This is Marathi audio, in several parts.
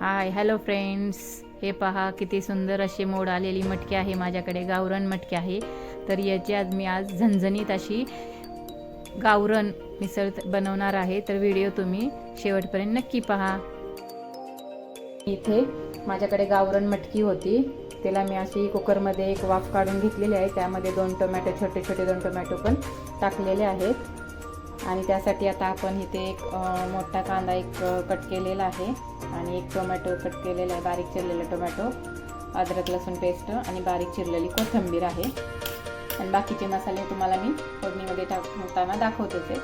हाय हॅलो फ्रेंड्स हे पहा किती सुंदर अशी मोड आलेली मटकी आहे माझ्याकडे. गावरण मटकी आहे. तर याची आज मी आज झणझणीत अशी गावरण मिसळ बनवणार आहे. तर व्हिडिओ तुम्ही शेवटपर्यंत नक्की पहा. इथे माझ्याकडे गावरण मटकी होती. त्याला मी अशी कुकरमध्ये एक वाफ काढून घेतलेली आहे. त्यामध्ये दोन टोमॅटो छोटे छोटे दोन टोमॅटो पण टाकलेले आहेत. आणि त्यासाठी आता आपण इथे एक मोठा कांदा एक कट केलेला आहे. आणि एक टोमॅटो कट केलेला आहे बारीक चिरलेला टोमॅटो अद्रक लसूण पेस्ट आणि बारीक चिरलेली कोथिंबीर आहे. आणि बाकीचे मसाले तुम्हाला मी फोडणीमध्ये टाकताना दाखवतेच आहे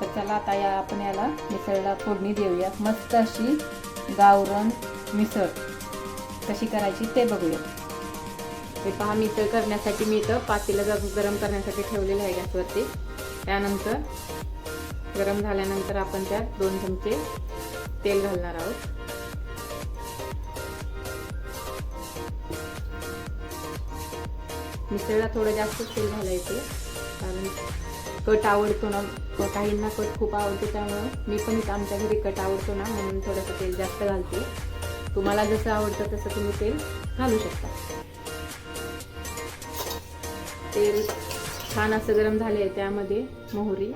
तर चला आता या आपण याला मिसळला फोडणी देऊया मस्त अशी गावरण मिसळ कशी करायची ते बघूया ते पहा मिसळ करण्यासाठी मी इथं पातेलं ग- गरम करण्यासाठी ठेवलेलं आहे गॅसवरती. त्यानंतर गरम झाल्यानंतर आपण त्यात दोन चमचे तेल घालणार आहोत. मिसळला थोडं जास्त तेल घालायचे. कारण कट आवडतो ना काहींना कट खूप आवडतो त्यामुळं मी पण इथं आमच्या घरी कट आवडतो ना म्हणून थोडंसं तेल जास्त घालते. तुम्हाला जसं आवडतं तसं तुम्ही तेल घालू शकता. तेल छान असं गरम झाले त्यामध्ये मोहरी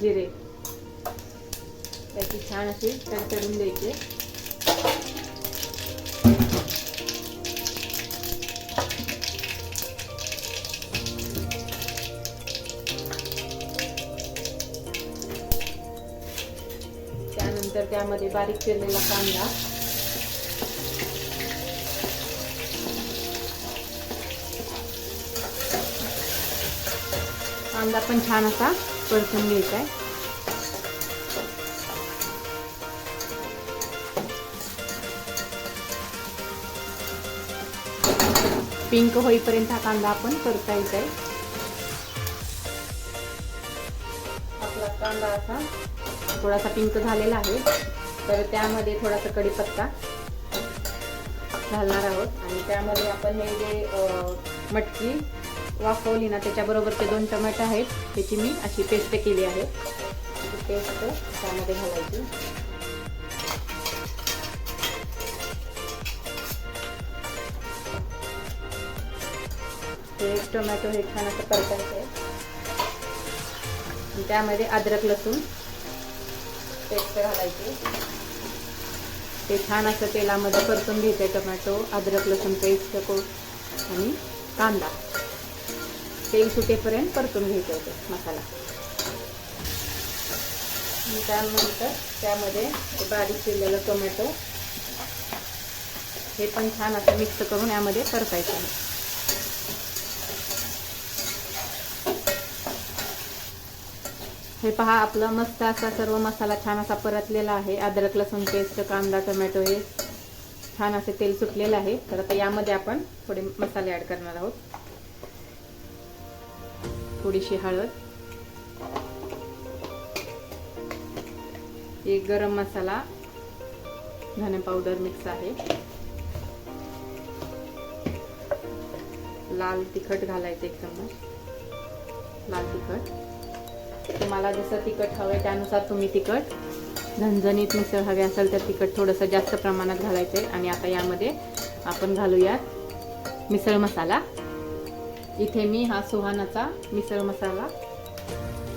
जिरे. त्याची छान अशी तडतडून द्यायचे. त्यानंतर त्यामध्ये बारीक केलेला कांदा. कांदा पण छान असा परतून घ्यायचा आहे पिंक होईपर्यंत हा कांदा आपण परतायचा आहे आपला कांदा असा. थोडासा पिंक झालेला आहे. तर त्यामध्ये थोडासा कढीपत्ता घालणार आहोत. आणि त्यामध्ये आपण हे जे मटकी वाफवली ना त्याच्याबरोबर ते दोन टमाटे आहेत. त्याची मी अशी पेस्ट केली आहे. पेस्ट त्यामध्ये घालायची. हे टोमॅटो हे छान असं परतायचं आहे. त्यामध्ये अद्रक लसूण पेस्ट घालायची. ते छान असं तेलामध्ये परतून घ्यायचं टोमॅटो अद्रक लसूण पेस्ट को आणि कांदा. तेल सुटेपर्यंत परतून घ्यायचं होतं मसाला. त्यानंतर त्यामध्ये बारीक चिरलेलं टोमॅटो. हे पण छान असं मिक्स करून यामध्ये परतायचं आहे. हे पहा आपला मस्त असा सर्व मसाला छान असा परतलेला आहे. अद्रक लसूण पेस्ट कांदा टोमॅटो हे छान असे तेल सुटलेलं आहे. तर आता यामध्ये आपण थोडे मसाले ऍड करणार आहोत. थोडीशी हळद. एक गरम मसाला धने पावडर मिक्स आहे. लाल तिखट घालायचं एक चम्मच लाल तिखट. तुम्हाला जसं तिखट हवं त्यानुसार तुम्ही तिखट झणझणीत मिसळ हवे असेल तर तिखट थोडंसं जास्त प्रमाणात घालायचं. आहे आणि आता यामध्ये आपण घालूयात मिसळ मसाला. इथे मी हा सुहानाचा मिसळ मसाला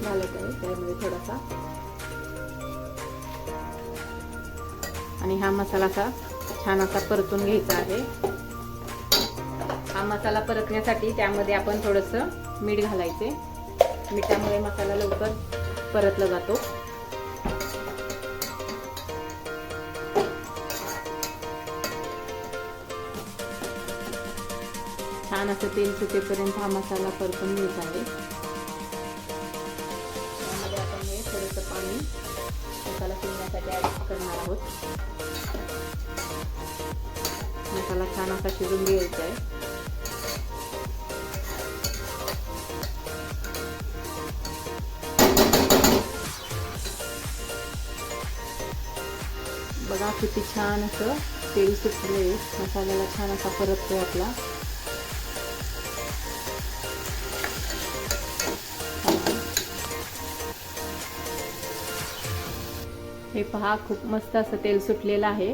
घालत आहे. त्यामध्ये थोडासा. आणि हा मसाला असा छान असा परतून घ्यायचा आहे. हा मसाला परतण्यासाठी त्यामध्ये आपण थोडंसं मीठ घालायचे. मिठामुळे मसाला लवकर परतला जातो. छान असं तेल सुटेपर्यंत हा मसाला परतून घेत आहे. त्यामध्ये आपण हे थोडंसं पाणी मसाला शिजण्यासाठी ॲड करणार आहोत. मसाला छान असा शिजून घ्यायचा आहे. किती छान असं तेल सुटले मसाल्याला छान असा परततोय आपला. हे पहा खूप मस्त असं तेल सुटलेलं आहे.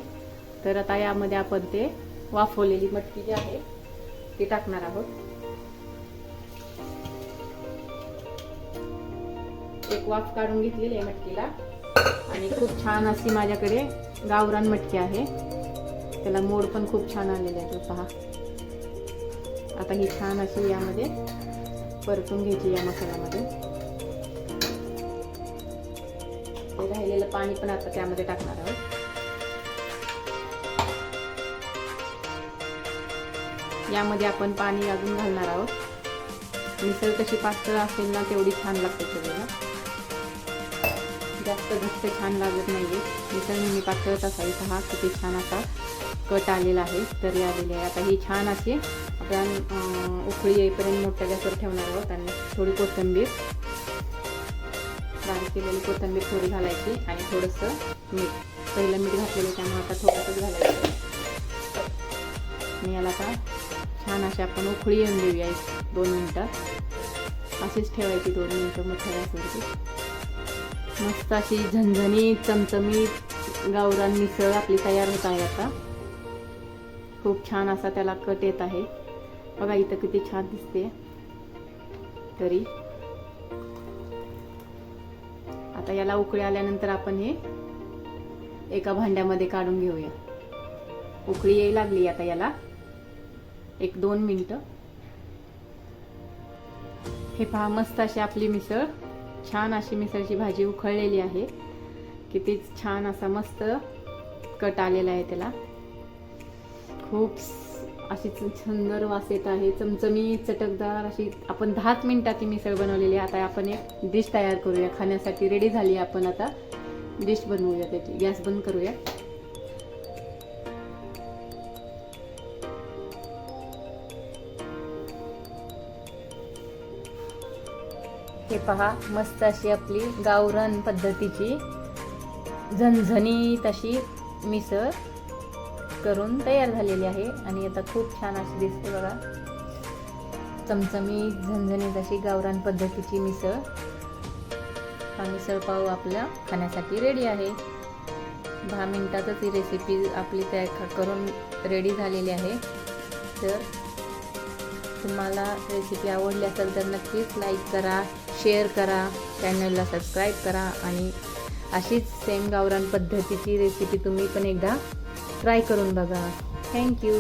तर आता यामध्ये आपण ते वाफवलेली मटकी जी आहे ती टाकणार आहोत. एक वाफ काढून घेतलेली आहे मटकीला. आणि खूप छान अशी माझ्याकडे गावरान मटकी आहे. त्याला मोड पण खूप छान आलेले आहे तो पहा. आता ही छान अशी यामध्ये परतून घ्यायची या मसाल्यामध्ये. ते राहिलेलं पाणी पण आता त्यामध्ये टाकणार आहोत. यामध्ये आपण पाणी अजून घालणार आहोत. मिसळ कशी पातळ असेल ना तेवढी छान लागते सगळ्याला जास्त घट्ट छान लागत नाहीये. मिसळ नेहमी पातळच असावी पहा किती छान असा कट आलेला आहे तरी आलेली आहे. आता ही छान अशी आपण उकळी येईपर्यंत मोठ्या गॅसवर ठेवणार आहोत आणि थोडी कोथिंबीर बारीक केलेली कोथिंबीर थोडी घालायची आणि थोडंसं मीठ. पहिलं मीठ घातलेलं त्यामुळे आता थोडंसंच घालायचं आणि याला आता छान अशी आपण उकळी येऊन देऊया दोन मिनटं. अशीच ठेवायची दोन मिनटं मोठ्या गॅसवरती. मस्त अशी झणझणीत चमचमीत गावरान मिसळ आपली तयार होत आहे आता. खूप छान असा त्याला कट येत आहे. बघा इथं किती छान दिसते. तरी. आता याला उकळी आल्यानंतर आपण हे एका भांड्यामध्ये काढून घेऊया. उकळी येई लागली आता याला. एक दोन मिनटं. हे पहा मस्त अशी आपली मिसळ. छान अशी मिसळची भाजी उखळलेली आहे. किती छान असा मस्त कट आलेला आहे त्याला. खूप अशी सुंदर वास येत आहे. चमचमी चटकदार अशी आपण दहाच मिनटात ती मिसळ बनवलेली आहे. आता आपण एक डिश तयार करूया. खाण्यासाठी रेडी झाली आपण आता. डिश बनवूया त्याची. गॅस बंद करूया. हे पहा मस्त अशी आपली गावरान पद्धतीची झणझणीत अशी मिसळ करून तयार झालेली आहे आणि आता खूप छान अशी दिसते बघा. चमचमीत झणझणीत अशी गावरान पद्धतीची मिसळ. हा मिसळ पाव आपल्या खाण्यासाठी रेडी आहे. दहा मिनटातच ही रेसिपी आपली तयार करून रेडी झालेली आहे. तर तुम्हाला रेसिपी आवडली असेल तर नक्कीच लाईक करा. शेअर करा चॅनलला सबस्क्राईब करा आणि अशीच सेम गावरान पद्धतीची रेसिपी तुम्ही पण एकदा ट्राय करून बघा. थँक्यू